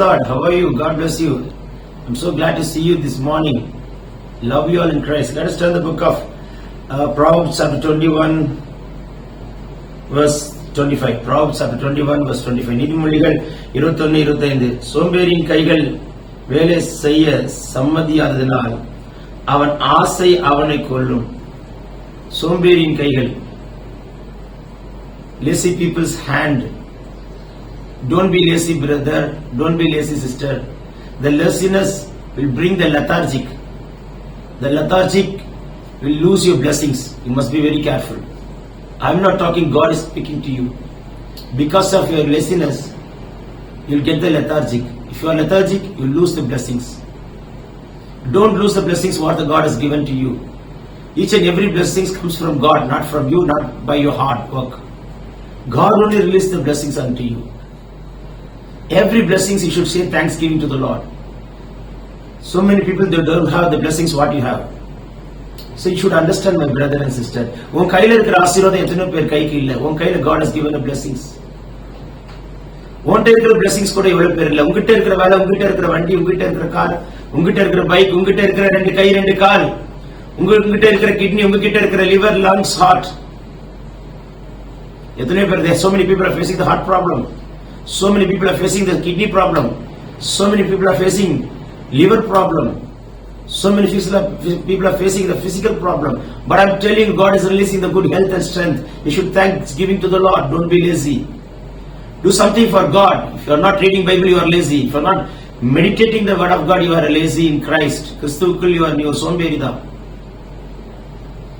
Lord. How are you? God bless you. I'm so glad to see you this morning. Love you all in Christ. Let us turn the book of uh, Proverbs chapter 21, verse 25. Proverbs chapter 21, verse 25. நீதிமொழிகள் 21, 25. சோம்பேறியின் கைகள் வேலை செய்ய சம்மதியாததினால் அவன் ஆசை அவனை கொள்ளும் சோம்பேறியின் கைகள் lazy peoples hand don't be lazy brother. Don't be lazy sister. The laziness will bring the lethargic. The lethargic will lose your blessings. You must be very careful. I'm not talking god is speaking to you. Because of your laziness you'll get the lethargic. If you are lethargic you'll lose the blessings. Don't lose the blessings what the god has given to you. Each and every blessings comes from god not from you not by your hard work. God only releases the blessings unto you. Every blessings you should say thanksgiving to the Lord. So many people they don't have the blessings what you have. So you should understand my brother and sister. உன் கையில இருக்கிற ஆசீர்வாதம் எத்தனை பேர் கைக்கு இல்ல உன் கையில God has given a blessings. உன்கிட்ட இருக்கிற blessings கூட எவ்வளவு பேர் இல்ல உங்ககிட்ட இருக்கிற வேலை உங்ககிட்ட இருக்கிற வண்டி உங்ககிட்ட இருக்கிற கார் உங்ககிட்ட இருக்கிற பைக் உங்ககிட்ட இருக்கிற ரெண்டு கை ரெண்டு கால் உங்ககிட்ட இருக்கிற கிட்னி உங்ககிட்ட இருக்கிற லிவர் லங்ஸ் ஹார்ட் எத்தனை பேர் there so many people are facing the heart problem so many people are facing the kidney problem. So many people are facing liver problem. So many people are facing the physical problem. But I'm telling you, God is releasing the good health and strength. You should thank giving to the Lord. Don't be lazy. Do something for God. If you are not reading Bible, you are lazy. If you are not meditating the word of God, you are lazy in Christ. Christukul, you are new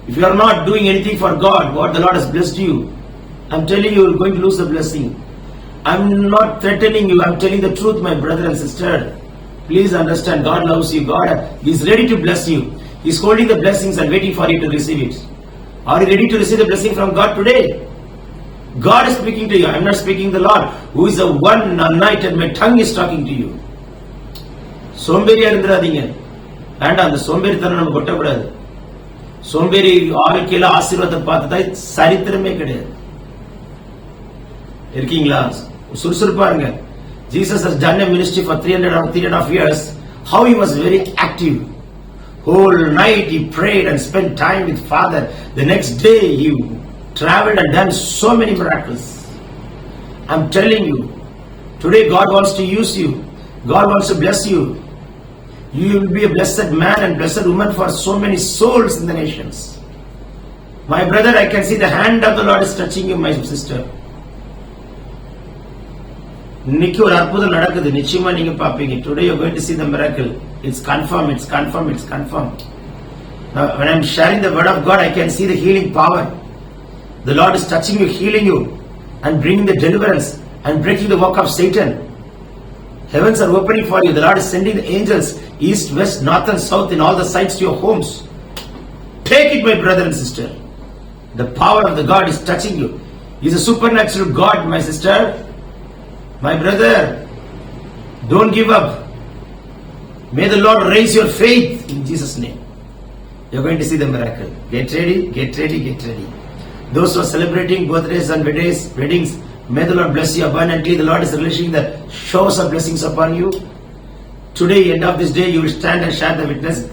If you are not doing anything for God, what the Lord has blessed you, I'm telling you, you're going to lose the blessing. I'm not threatening you. I'm telling the truth, my brother and sister. Please understand, God loves you. God is ready to bless you. He's holding the blessings and waiting for you to receive it. Are you ready to receive the blessing from God today? God is speaking to you. I'm not speaking the Lord, who is the one anointed. My tongue is talking to you. சோம்பேறியா இருந்துடாதீங்க வேண்டாம் அந்த சோம்பேறித்தனம் நம்ம கொட்டக்கூடாது சோம்பேறி வாழ்க்கையில ஆசீர்வாதத்தை பார்த்ததா சரித்திரமே கிடையாது இருக்கீங்களா சுறுசுறுப்பா இருங்க Jesus has done a ministry for 300 or 3 and a half years how he was very active whole night he prayed and spent time with father the next day he traveled and done so many miracles i'm telling you today god wants to use you god wants to bless you you will be a blessed man and blessed woman for so many souls in the nations my brother i can see the hand of the lord is touching you my sister இன்னைக்கு ஒரு அற்புதம் நடக்குது நிச்சயமா நீங்க பாப்பீங்க today you going to see the miracle it's confirm it's confirm it's confirm now when i'm sharing the word of god i can see the healing power the lord is touching you healing you and bringing the deliverance and breaking the work of satan heavens are opening for you the lord is sending the angels east west north and south in all the sides to your homes take it my brother and sister the power of the god is touching you he's a supernatural god my sister my brother, don't give up. May the Lord raise your faith in Jesus' name. You're going to see the miracle. Get ready, get ready, get ready. Those who are celebrating birthdays and weddings, weddings, may the Lord bless you abundantly. The Lord is releasing the showers of blessings upon you. Today, end of this day, you will stand and share the witness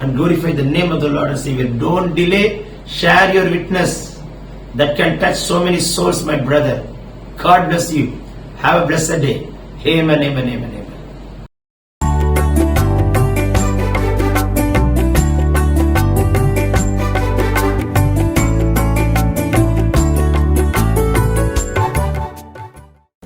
and glorify the name of the Lord and Savior. Don't delay. Share your witness that can touch so many souls, my brother. God bless you. Have a blessed day. Amen, amen, amen, amen.